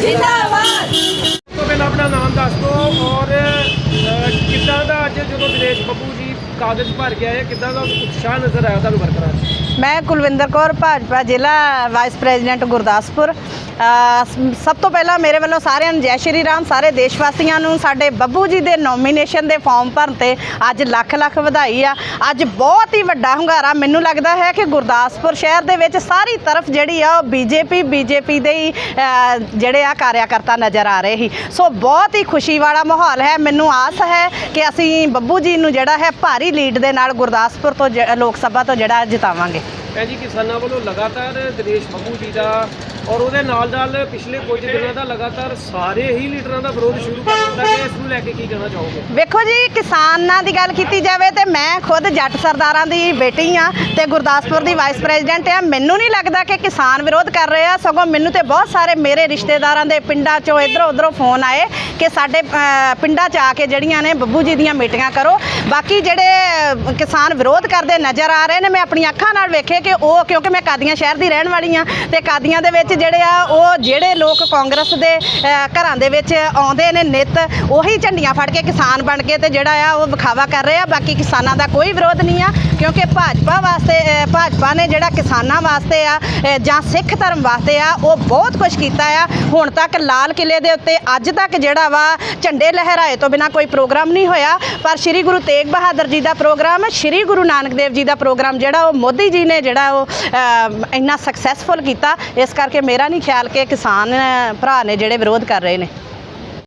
ਜਿੰਦਾਬਾਦ। ਤੋਂ ਬਿਨ ਆਪਣਾ ਨਾਮ ਦੱਸ ਦੋ ਔਰ ਕਿੱਦਾਂ ਦਾ ਅੱਜ ਜਦੋਂ ਦਿਨੇਸ਼ ਬੱਬੂ ਜੀ ਕਾਗਜ਼ ਭਰ ਕੇ ਆਏ ਕਿੱਦਾਂ ਦਾ ਉਤਸ਼ਾਹ ਨਜ਼ਰ ਆਇਆ ਤੁਹਾਨੂੰ ਵਰਕਰਾਂ 'ਚ? ਮੈਂ ਕੁਲਵਿੰਦਰ ਕੌਰ ਭਾਜਪਾ ਜ਼ਿਲ੍ਹਾ ਵਾਈਸ ਪ੍ਰੈਜ਼ੀਡੈਂਟ ਗੁਰਦਾਸਪੁਰ। ਅ, ਸ- ਸਭ ਤੋਂ ਪਹਿਲਾਂ ਮੇਰੇ ਵੱਲੋਂ ਸਾਰਿਆਂ ਨੂੰ ਜੈ ਸ਼੍ਰੀ ਰਾਮ ਸਾਰੇ ਦੇਸ਼ ਵਾਸੀਆਂ ਨੂੰ ਸਾਡੇ ਬੱਬੂ ਜੀ ਦੇ ਨੋਮੀਨੇਸ਼ਨ ਦੇ ਫਾਰਮ ਭਰਨ ਤੇ ਅੱਜ ਲੱਖ ਲੱਖ ਵਧਾਈ ਆ। ਅੱਜ ਬਹੁਤ ਹੀ ਵੱਡਾ ਹੁੰਗਾਰਾ ਮੈਨੂੰ ਲੱਗਦਾ ਹੈ ਕਿ ਗੁਰਦਾਸਪੁਰ ਸ਼ਹਿਰ ਦੇ ਵਿੱਚ ਸਾਰੀ ਤਰਫ ਜਿਹੜੀ ਆ ਉਹ ਬੀਜੇਪੀ ਬੀਜੇਪੀ ਦੇ ਹੀ ਅ, ਜਿਹੜੇ ਆ ਕਾਰਿਆਕਰਤਾ ਨਜ਼ਰ ਆ ਰਹੇ ਸੀ। ਸੋ ਬਹੁਤ ਹੀ ਖੁਸ਼ੀ ਵਾਲਾ ਮਾਹੌਲ ਹੈ। ਮੈਨੂੰ ਆਸ ਹੈ ਕਿ ਅਸੀਂ ਬੱਬੂ ਜੀ ਨੂੰ ਜਿਹੜਾ ਹੈ ਭਾਰੀ ਲੀਡ ਦੇ ਨਾਲ ਗੁਰਦਾਸਪੁਰ ਤੋਂ ਜ- ਲੋਕ ਸਭਾ ਤੋਂ ਜਿਹੜਾ ਜਿਤਾਵਾਂਗੇ। ਭੈਣ ਜੀ ਕਿਸਾਨਾਂ ਵੱਲੋਂ ਲਗਾਤਾਰ ਦਿਨੇਸ਼ ਬੱਬੂ ਜੀ ਦਾ ਔਰ ਉਹਦੇ ਨਾਲ ਨਾਲ ਪਿਛਲੇ ਕੁਝ ਦਿਨਾਂ ਦਾ ਲਗਾਤਾਰ ਸਾਰੇ ਹੀ ਲੀਡਰਾਂ ਦਾ ਵਿਰੋਧ ਸ਼ੁਰੂ ਕਰ ਦਿੱਤਾ ਗਿਆ। ਇਸ ਨੂੰ ਲੈ ਕੇ ਕੀ ਕਹਿਣਾ ਚਾਹੋਗੇ? ਵੇਖੋ ਜੀ, ਕਿਸਾਨਾਂ ਦੀ ਗੱਲ ਕੀਤੀ ਜਾਵੇ ਤੇ ਮੈਂ ਖੁਦ ਜੱਟ ਸਰਦਾਰਾਂ ਦੀ ਬੇਟੀ ਆ ਤੇ ਗੁਰਦਾਸਪੁਰ ਦੀ ਵਾਈਸ ਪ੍ਰੈਜ਼ੀਡੈਂਟ ਆ ਮੈਨੂੰ ਨਹੀਂ ਲੱਗਦਾ ਕਿ ਕਿਸਾਨ ਵਿਰੋਧ ਕਰ ਰਹੇ ਆ। ਸਗੋਂ ਮੈਨੂੰ ਤੇ ਬਹੁਤ ਸਾਰੇ ਮੇਰੇ ਰਿਸ਼ਤੇਦਾਰਾਂ ਦੇ ਪਿੰਡਾਂ ਚੋਂ ਇਧਰੋਂ ਉਧਰੋਂ ਫੋਨ ਆਏ ਕਿ ਸਾਡੇ ਪਿੰਡਾਂ 'ਚ ਆ ਕੇ ਜਿਹੜੀਆਂ ਨੇ ਬੱਬੂ ਜੀ ਦੀਆਂ ਮੀਟਿੰਗਾਂ ਕਰੋ। ਬਾਕੀ ਜਿਹੜੇ ਕਿਸਾਨ ਵਿਰੋਧ ਕਰਦੇ ਨਜ਼ਰ ਆ ਰਹੇ ਨੇ, ਮੈਂ ਆਪਣੀਆਂ ਅੱਖਾਂ ਨਾਲ ਵੇਖੇ ਕਿ ਉਹ, ਕਿਉਂਕਿ ਮੈਂ ਕਾਦੀਆਂ ਸ਼ਹਿਰ ਦੀ ਰਹਿਣ ਵਾਲੀ ਆ ਤੇ ਕਾਦੀਆਂ ਦੇ ਵਿੱਚ ਜਿਹੜੇ ਆ, ਉਹ ਜਿਹੜੇ ਲੋਕ ਕਾਂਗਰਸ ਦੇ ਘਰਾਂ ਦੇ ਵਿੱਚ ਆਉਂਦੇ ਨੇ ਨਿਤ, ਉਹੀ ਝੰਡੀਆਂ ਫੜ ਕੇ ਕਿਸਾਨ ਬਣ ਕੇ ਤੇ ਜਿਹੜਾ ਆ, ਉਹ ਵਿਖਾਵਾ ਕਰ ਰਹੇ ਆ। ਬਾਕੀ ਕਿਸਾਨਾਂ ਦਾ ਕੋਈ ਵਿਰੋਧ ਨਹੀਂ ਆ, ਕਿਉਂਕਿ ਭਾਜਪਾ ਵਾਸਤੇ ਭਾਜਪਾ ਨੇ ਜਿਹੜਾ ਕਿਸਾਨਾਂ ਵਾਸਤੇ ਆ ਜਾਂ ਸਿੱਖ ਧਰਮ ਵਾਸਤੇ ਆ, ਉਹ ਬਹੁਤ ਕੁਝ ਕੀਤਾ ਆ। ਹੁਣ ਤੱਕ ਲਾਲ ਕਿਲੇ ਦੇ ਉੱਤੇ, ਅੱਜ ਤੱਕ ਜਿਹੜਾ ਵਾ, ਝੰਡੇ ਲਹਿਰਾਏ ਤੋਂ ਬਿਨਾ ਕੋਈ ਪ੍ਰੋਗਰਾਮ ਨਹੀਂ ਹੋਇਆ। ਪਰ ਸ੍ਰੀ ਗੁਰੂ ਤੇਗ ਬਹਾਦਰ ਜੀ ਦਾ ਪ੍ਰੋਗਰਾਮ, ਸ੍ਰੀ ਗੁਰੂ ਨਾਨਕ ਦੇਵ ਜੀ ਦਾ ਪ੍ਰੋਗਰਾਮ ਜਿਹੜਾ, ਉਹ ਮੋਦੀ ਜੀ ਨੇ ਜਿਹੜਾ ਉਹ ਇੰਨਾ ਸਕਸੈਸਫੁਲ ਕੀਤਾ। ਇਸ ਕਰਕੇ ਮੇਰਾ ਨਹੀਂ ਖਿਆਲ ਕਿ ਕਿਸਾਨ ਭਰਾ ਨੇ ਜਿਹੜੇ ਵਿਰੋਧ ਕਰ ਰਹੇ ਨੇ।